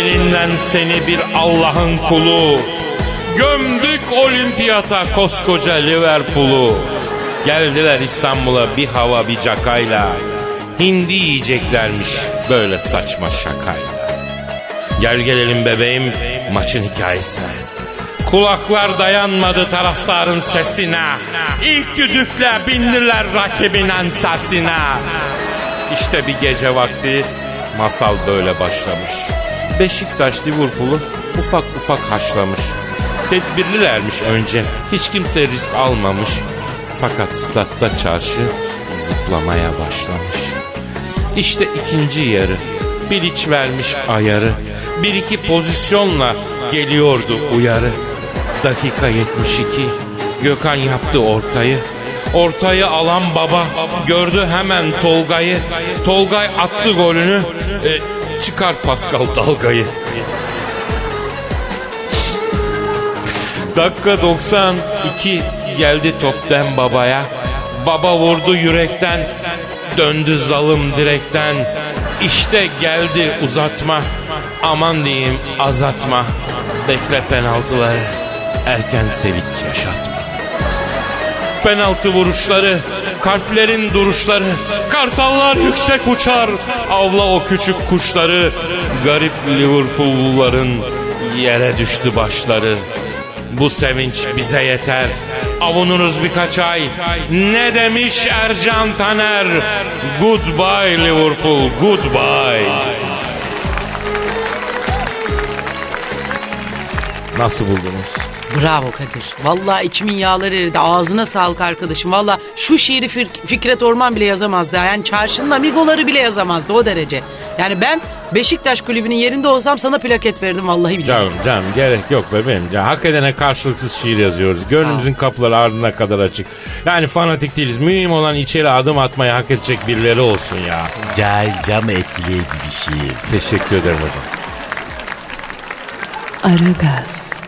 elinden seni bir Allah'ın kulu. Gömdük olimpiyata koskoca Liverpool'u. Geldiler İstanbul'a bir hava bir cakayla. Hindi yiyeceklermiş böyle saçma şakayla. Gel gelelim bebeğim maçın hikayesine. Kulaklar dayanmadı taraftarın sesine. İlk düdükle bindiler rakibin ensesine. İşte bir gece vakti masal böyle başlamış. Beşiktaş Liverpool'u ufak ufak haşlamış. Tedbirlilermiş önce. Hiç kimse risk almamış. Fakat statta çarşı zıplamaya başlamış. İşte ikinci yarı. Bilic vermiş ayarı. Bir iki pozisyonla geliyordu uyarı. Dakika 72. Gökhan yaptı ortayı. Ortayı alan baba gördü hemen Tolga'yı. Tolgay attı golünü. E, çıkar Pascal dalgayı. Dakika 92 geldi topten babaya. Baba vurdu yürekten. Döndü zalim direkten. İşte geldi uzatma. Aman diyeyim azatma. Bekle penaltıları. Erken selik yaşatma. Penaltı vuruşları, kalplerin duruşları, kartallar yüksek uçar, avla o küçük kuşları, garip Liverpoolluların yere düştü başları. Bu sevinç bize yeter, avunuruz birkaç ay. Ne demiş Ercan Taner? Goodbye Liverpool, goodbye. Nasıl buldunuz? Bravo Kadir. Vallahi içimin yağları eridi. Ağzına sağlık arkadaşım. Vallahi şu şiiri Fir- Fikret Orman bile yazamazdı. Yani çarşının amigoları bile yazamazdı o derece. Yani ben Beşiktaş kulübünün yerinde olsam sana plaket verdim vallahi billahi. Canım canım gerek yok bebeğim. Ya, hak edene karşılıksız şiir yazıyoruz. Gönlümüzün kapıları ardına kadar açık. Yani fanatik değiliz. Mühim olan içeri adım atmayı hak edecek birileri olsun ya. Cahilce etkileyici bir şiir. Teşekkür ederim hocam. Aragaz.